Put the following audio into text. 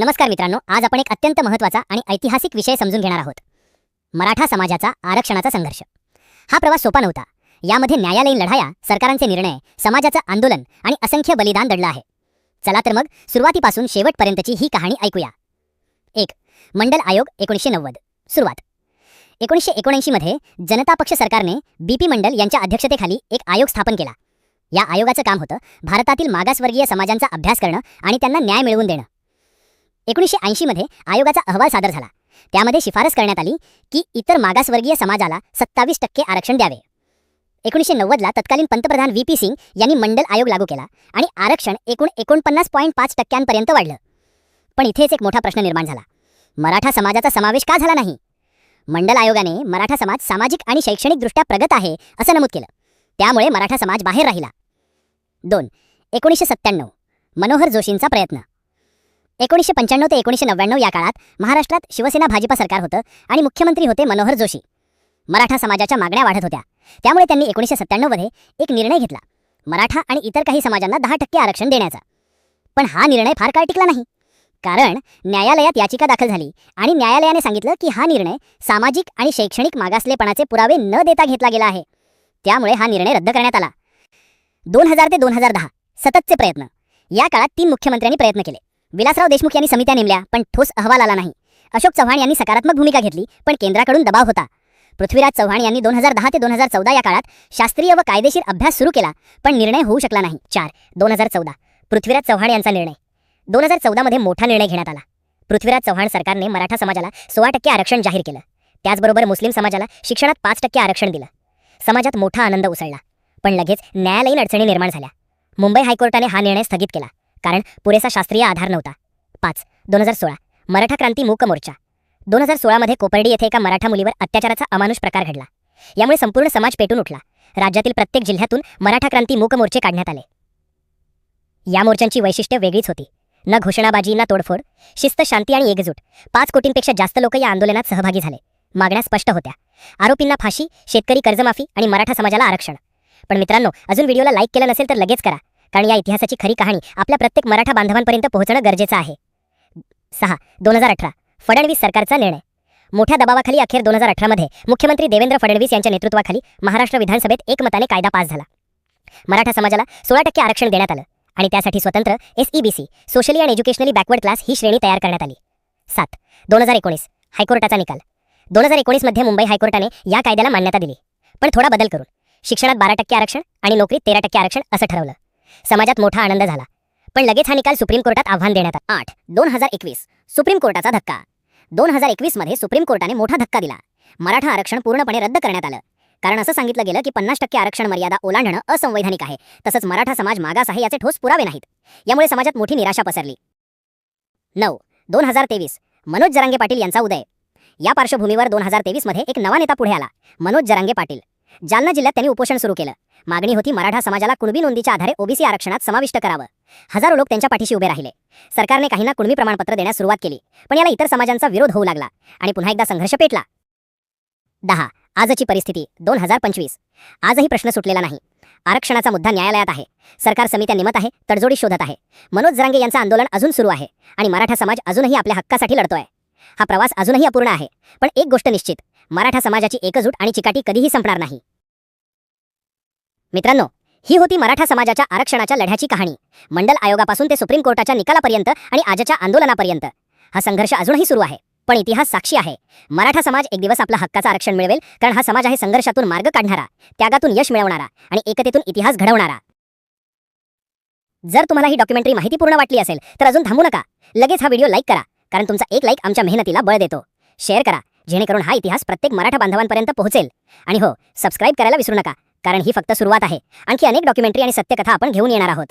नमस्कार मित्रांनो आज आपण एक अत्यंत महत्त्वाचा आणि ऐतिहासिक विषय समजून घेणार आहोत. मराठा समाजाचा आरक्षणाचा संघर्ष. हा प्रवास सोपा नव्हता. यामध्ये न्यायालयीन लढाया सरकारांचे निर्णय समाजाचं आंदोलन आणि असंख्य बलिदान दडलं आहे. चला तर मग सुरुवातीपासून शेवटपर्यंतची ही कहाणी ऐकूया. एक मंडल आयोग एकोणीसशे नव्वद. सुरुवात. एकोणीसशे एकोणऐंशीमध्ये जनता पक्ष सरकारने बीपी मंडल यांच्या अध्यक्षतेखाली एक आयोग स्थापन केला. या आयोगाचं काम होतं भारतातील मागासवर्गीय समाजांचा अभ्यास करणं आणि त्यांना न्याय मिळवून देणं. एकोणीसशे ऐंशीमध्ये आयोगाचा अहवाल सादर झाला. त्यामध्ये शिफारस करण्यात आली की इतर मागासवर्गीय समाजाला सत्तावीस टक्के आरक्षण द्यावे. एकोणीसशे नव्वदला तत्कालीन पंतप्रधान व्ही पी सिंग यांनी मंडल आयोग लागू केला आणि आरक्षण एकूण एकोणपन्नास पॉईंट पाच टक्क्यांपर्यंत वाढलं. पण इथेच एक मोठा प्रश्न निर्माण झाला. मराठा समाजाचा समावेश का झाला नाही? मंडल आयोगाने मराठा समाज सामाजिक आणि शैक्षणिकदृष्ट्या प्रगत आहे असं नमूद केलं. त्यामुळे मराठा समाज बाहेर राहिला. दोन एकोणीसशे सत्त्याण्णव. मनोहर जोशींचा प्रयत्न. एकोणीसशे पंच्याण्णव ते एकोणीसशे नव्याण्णव या काळात महाराष्ट्रात शिवसेना भाजपा सरकार होतं आणि मुख्यमंत्री होते मनोहर जोशी. मराठा समाजाच्या मागण्या वाढत होत्या. त्यामुळे त्यांनी एकोणीसशे सत्त्याण्णवमध्ये एक निर्णय घेतला. मराठा आणि इतर काही समाजांना दहा टक्के आरक्षण देण्याचा. पण हा निर्णय फार काळ टिकला नाही. कारण न्यायालयात याचिका दाखल झाली आणि न्यायालयाने सांगितलं की हा निर्णय सामाजिक आणि शैक्षणिक मागासलेपणाचे पुरावे न देता घेतला गेला आहे. त्यामुळे हा निर्णय रद्द करण्यात आला. दोन हजार ते दोन हजार दहा सततचे प्रयत्न. या काळात तीन मुख्यमंत्र्यांनी प्रयत्न केले. विलासराव देशमुख यांनी समित्या नेमल्या पण ठोस अहवाल आला नाही. अशोक चव्हाण यांनी सकारात्मक भूमिका घेतली पण केंद्राकडून दबाव होता. पृथ्वीराज चव्हाण यांनी दोन हजार दहा ते दोन हजार चौदा या काळात शास्त्रीय व कायदेशीर अभ्यास सुरू केला पण निर्णय होऊ शकला नाही. चार दोन हजार चौदा. पृथ्वीराज चव्हाण यांचा निर्णय. दोन हजार चौदामध्ये मोठा निर्णय घेण्यात आला. पृथ्वीराज चव्हाण सरकारने मराठा समाजाला सोळा टक्के आरक्षण जाहीर केलं. त्याचबरोबर मुस्लिम समाजाला शिक्षणात पाच टक्के आरक्षण दिलं. समाजात मोठा आनंद उसळला. पण लगेच न्यायालयीन अडचणी निर्माण झाल्या. मुंबई हायकोर्टाने हा निर्णय स्थगित केला. कारण पुरेसा शास्त्रीय आधार नव्हता. पाच. दोन हजार सोळा. मराठा क्रांती मूक मोर्चा. दोन हजार सोळामध्ये कोपर्डी येथे एका मराठा मुलीवर अत्याचाराचा अमानुष प्रकार घडला. यामुळे संपूर्ण समाज पेटून उठला. राज्यातील प्रत्येक जिल्ह्यातून मराठा क्रांती मूक मोर्चे काढण्यात आले. या मोर्चांची वैशिष्ट्य वेगळीच होती. न घोषणाबाजी ना तोडफोड. शिस्त शांती आणि एकजूट. पाच कोटींपेक्षा जास्त लोक या आंदोलनात सहभागी झाले. मागण्या स्पष्ट होत्या. आरोपींना फाशी शेतकरी कर्जमाफी आणि मराठा समाजाला आरक्षण. पण मित्रांनो अजून व्हिडिओला लाईक केला नसेल तर लगेच करा. कारण या इतिहासाची खरी कहाणी आपल्या प्रत्येक मराठा बांधवांपर्यंत पोहोचणं गरजेचं आहे. सहा दोन हजार अठरा फडणवीस सरकारचा निर्णय. मोठ्या दबावाखाली अखेर दोन हजार अठरामध्ये मुख्यमंत्री देवेंद्र फडणवीस यांच्या नेतृत्वाखाली महाराष्ट्र विधानसभेत एकमताने कायदा पास झाला. मराठा समाजाला सोळा टक्के आरक्षण देण्यात आलं आणि त्यासाठी स्वतंत्र SEBC socially and educationally backward class ही श्रेणी तयार करण्यात आली. सात दोन हजार एकोणीस हायकोर्टाचा निकाल. दोन हजार एकोणीसमध्ये मुंबई हायकोर्टाने या कायद्याला मान्यता दिली. पण थोडा बदल करून शिक्षणात बारा टक्के आरक्षण आणि नोकरीत तेरा टक्के आरक्षण असं ठरवलं. समाजात मोठा आनंद झाला. पण लगेच हा निकाल सुप्रीम कोर्टात आव्हान देण्यात आला. आठ दोन हजार एकवीस सुप्रीम कोर्टाचा धक्का. दोन हजार एकवीसमध्ये सुप्रीम कोर्टाने मोठा धक्का दिला. मराठा आरक्षण पूर्णपणे रद्द करण्यात आलं. कारण असं सांगितलं गेलं की पन्नास टक्के आरक्षण मर्यादा ओलांडणं असंवैधानिक आहे. तसंच मराठा समाज मागास आहे याचे ठोस पुरावे नाहीत. यामुळे समाजात मोठी निराशा पसरली. नऊ दोन हजार तेवीस मनोज जरांगे पाटील यांचा उदय. या पार्श्वभूमीवर दोन हजार तेवीसमध्ये एक नवा नेता पुढे आला. मनोज जरांगे पाटील. जालना जिल्ह्यात त्यांनी उपोषण सुरू केलं. मागणी होती मराठा समाजाला कुणबी नोंदीच्या आधारे ओबीसी आरक्षणात समाविष्ट करावं. हजारो लोक त्यांच्या पाठीशी उभे राहिले. सरकारने काहींना कुणबी प्रमाणपत्र देण्यास सुरुवात केली पण याला इतर समाजांचा विरोध होऊ लागला आणि पुन्हा एकदा संघर्ष पेटला. दहा आजची परिस्थिती दोन हजार पंचवीस. आजही प्रश्न सुटलेला नाही. आरक्षणाचा मुद्दा न्यायालयात आहे. सरकार समित्या निमत आहे तडजोडी शोधत आहे. मनोज जरांगे यांचं आंदोलन अजून सुरू आहे आणि मराठा समाज अजूनही आपल्या हक्कासाठी लढतोय. हा प्रवास अजूनही अपूर्ण आहे पण एक गोष्ट निश्चित मराठा समाजाची एकजूट आणि चिकाटी कधीही संपणार नाही. मित्रांनो ही होती मराठा समाजाच्या आरक्षणाच्या लढ्याची कहाणी. मंडल आयोगापासून ते सुप्रीम कोर्टाच्या निकालापर्यंत आणि आजच्या आंदोलनापर्यंत. हा संघर्ष अजूनही सुरू आहे पण इतिहास साक्षी आहे. मराठा समाज एक दिवस आपला हक्काचं आरक्षण मिळवेल कारण हा समाज आहे संघर्षातून मार्ग काढणारा त्यागातून यश मिळवणारा आणि एकतेतून इतिहास घडवणारा. जर तुम्हाला ही डॉक्युमेंटरी माहितीपूर्ण वाटली असेल तर अजून थांबू नका. लगेच हा व्हिडिओ लाईक करा कारण तुमचा एक लाईक आमच्या मेहनतीला बळ देतो. शेअर करा जेणेकरून हा इतिहास प्रत्येक मराठा बांधवांपर्यंत पोहोचेल. आणि हो सबस्क्राईब करायला विसरू नका. कारण ही फक्त सुरुवात आहे. आणखी अनेक डॉक्युमेंटरी आणि सत्यकथा आपण घेऊन येणार आहोत.